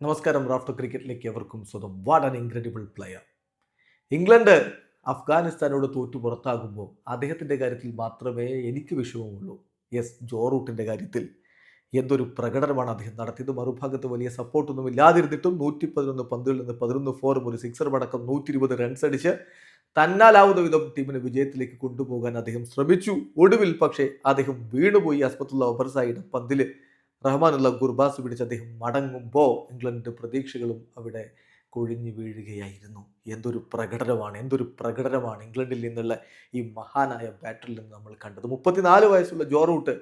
നമസ്കാരം റാഫ്റ്റർ ക്രിക്കറ്റിലേക്ക് എവർക്കും സ്വന്തം. What an incredible player England അഫ്ഗാനിസ്ഥാനോട് തോറ്റു പുറത്താകുമ്പോൾ അദ്ദേഹത്തിന്റെ കാര്യത്തിൽ മാത്രമേ എനിക്ക് വിഷമമുള്ളൂ. യെസ് ജോ റൂട്ടിന്റെ കാര്യത്തിൽ എന്തൊരു പ്രകടനമാണ് അദ്ദേഹം നടത്തിയത്. മറുഭാഗത്ത് വലിയ സപ്പോർട്ടൊന്നും ഇല്ലാതിരുന്നിട്ടും നൂറ്റി പതിനൊന്ന് പന്തുകളിൽ നിന്ന് പതിനൊന്ന് ഫോറും ഒരു സിക്സറും അടക്കം നൂറ്റി ഇരുപത് റൺസ് അടിച്ച് തന്നാലാവുന്ന വിധം ടീമിനെ വിജയത്തിലേക്ക് കൊണ്ടുപോകാൻ അദ്ദേഹം ശ്രമിച്ചു. ഒടുവിൽ പക്ഷേ അദ്ദേഹം വീണുപോയി. അസ്മത്തുള്ള ഒബർസായിയുടെ പന്തിൽ റഹ്മാനുള്ള ഗുർബാസ് പിടിച്ച് അദ്ദേഹം മടങ്ങുമ്പോൾ ഇംഗ്ലണ്ടിന്റെ പ്രതീക്ഷകളും അവിടെ കൊഴിഞ്ഞു വീഴുകയായിരുന്നു. എന്തൊരു പ്രകടനമാണ് എന്തൊരു പ്രകടനമാണ് ഇംഗ്ലണ്ടിൽ നിന്നുള്ള ഈ മഹാനായ ബാറ്ററിൽ നിന്ന് നമ്മൾ കണ്ടത്. മുപ്പത്തിനാല് വയസ്സുള്ള ജോറൂട്ട്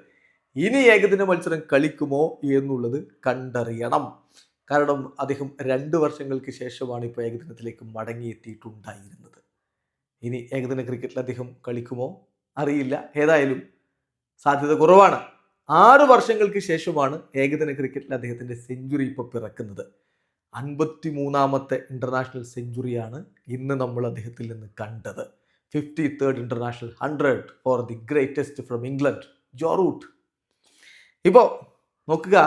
ഇനി ഏകദിന മത്സരം കളിക്കുമോ എന്നുള്ളത് കണ്ടറിയണം. കാരണം അദ്ദേഹം രണ്ട് വർഷങ്ങൾക്ക് ശേഷമാണ് ഇപ്പോൾ ഏകദിനത്തിലേക്ക് മടങ്ങിയെത്തിയിട്ടുണ്ടായിരുന്നത്. ഇനി ഏകദിന ക്രിക്കറ്റിൽ അദ്ദേഹം കളിക്കുമോ അറിയില്ല. ഏതായാലും സാധ്യത കുറവാണ്. ആറ് വർഷങ്ങൾക്ക് ശേഷമാണ് ഏകദിന ക്രിക്കറ്റിൽ അദ്ദേഹത്തിന്റെ സെഞ്ചുറി ഇപ്പോൾ പിറക്കുന്നത്. അൻപത്തി മൂന്നാമത്തെ ഇന്റർനാഷണൽ സെഞ്ചുറിയാണ് ഇന്ന് നമ്മൾ അദ്ദേഹത്തിൽ നിന്ന് കണ്ടത്. Fifty third international hundred for the greatest from England Joe Root ഇപ്പോൾ നോക്കുക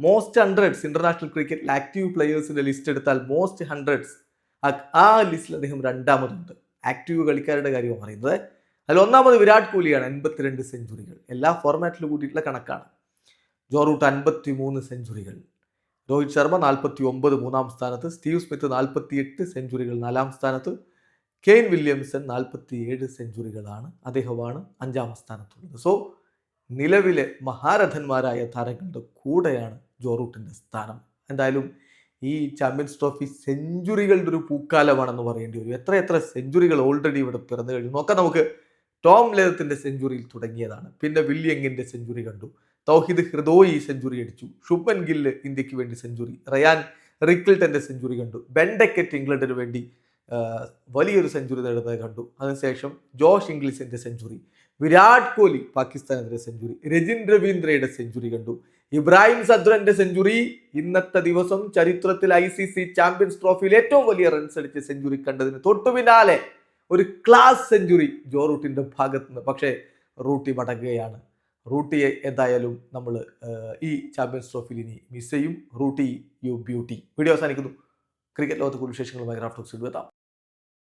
മോസ്റ്റ് ഹൺഡ്രഡ്സ് ഇന്റർനാഷണൽ ക്രിക്കറ്റിൽ ആക്റ്റീവ് പ്ലെയേഴ്സിന്റെ ലിസ്റ്റ് എടുത്താൽ മോസ്റ്റ് ഹൺഡ്രഡ്സ് ആ ലിസ്റ്റിൽ അദ്ദേഹം രണ്ടാമതുണ്ട്. ആക്റ്റീവ് കളിക്കാരുടെ കാര്യമാണ് പറയുന്നത്. അതിൽ ഒന്നാമത് വിരാട് കോഹ്ലിയാണ് എൺപത്തിരണ്ട് സെഞ്ചുറികൾ. എല്ലാ ഫോർമാറ്റിലും കൂട്ടിയിട്ടുള്ള കണക്കാണ്. ജോറൂട്ട് അൻപത്തി മൂന്ന് സെഞ്ചുറികൾ. രോഹിത് ശർമ്മ നാൽപ്പത്തി ഒമ്പത് മൂന്നാം സ്ഥാനത്ത്. സ്റ്റീവ് സ്മിത്ത് നാൽപ്പത്തി എട്ട് സെഞ്ചുറികൾ നാലാം സ്ഥാനത്ത്. കെയിൻ വില്യംസൺ നാൽപ്പത്തി ഏഴ് സെഞ്ചുറികളാണ്. അദ്ദേഹമാണ് അഞ്ചാം സ്ഥാനത്തുള്ളത്. സോ നിലവിലെ മഹാരഥന്മാരായ താരങ്ങളുടെ കൂടെയാണ് ജോറൂട്ടിന്റെ സ്ഥാനം. എന്തായാലും ഈ ചാമ്പ്യൻസ് ട്രോഫി സെഞ്ചുറികളുടെ ഒരു പൂക്കാലമാണെന്ന് പറയേണ്ടി വരും. എത്ര എത്ര സെഞ്ചുറികൾ ഓൾറെഡി ഇവിടെ പിറന്നു കഴിഞ്ഞു. നോക്കാം നമുക്ക് ടോം ലേതത്തിന്റെ സെഞ്ചുറിയിൽ തുടങ്ങിയതാണ്. പിന്നെ വില്യങ്ങിന്റെ സെഞ്ചുറി കണ്ടു. തൗഹിദ് ഹൃദോയി സെഞ്ചുറി അടിച്ചു. ശുഭൻ ഗില്ല് ഇന്ത്യയ്ക്ക് വേണ്ടി സെഞ്ചുറി. റയാൻ റിക്കിൾട്ടന്റെ സെഞ്ചുറി കണ്ടു. ബെൻഡക്കറ്റ് ഇംഗ്ലണ്ടിന് വേണ്ടി വലിയൊരു സെഞ്ചുറി നേടുന്നത് കണ്ടു. അതിനുശേഷം ജോഷ് ഇംഗ്ലീഷിന്റെ സെഞ്ചുറി. വിരാട് കോഹ്ലി പാകിസ്ഥാനെതിരെ സെഞ്ചുറി. രജിൻ രവീന്ദ്രയുടെ സെഞ്ചുറി കണ്ടു. ഇബ്രാഹിം സദ്രന്റെ സെഞ്ചുറി. ഇന്നത്തെ ദിവസം ചരിത്രത്തിൽ ഐ സി സി ചാമ്പ്യൻസ് ട്രോഫിയിൽ ഏറ്റവും വലിയ റൺസ് അടിച്ച സെഞ്ചുറി കണ്ടതിന് തൊട്ടു പിന്നാലെ ഒരു ക്ലാസ് സെഞ്ചുറി ജോ റൂട്ടിന്റെ ഭാഗത്ത് നിന്ന് പക്ഷേ റൂട്ടി മടങ്ങുകയാണ്. റൂട്ടിയെ എന്തായാലും നമ്മൾ ഈ ചാമ്പ്യൻസ് ട്രോഫിയിൽ ഇനി മിസ് ചെയ്യും. റൂട്ടി യു ബ്യൂട്ടി വീഡിയോ അവസാനിക്കുന്നു. ക്രിക്കറ്റ് ലോകത്ത് കൂടുതൽ വിശേഷങ്ങളുമായി റാഫ്റ്റോക്സ് എത്താം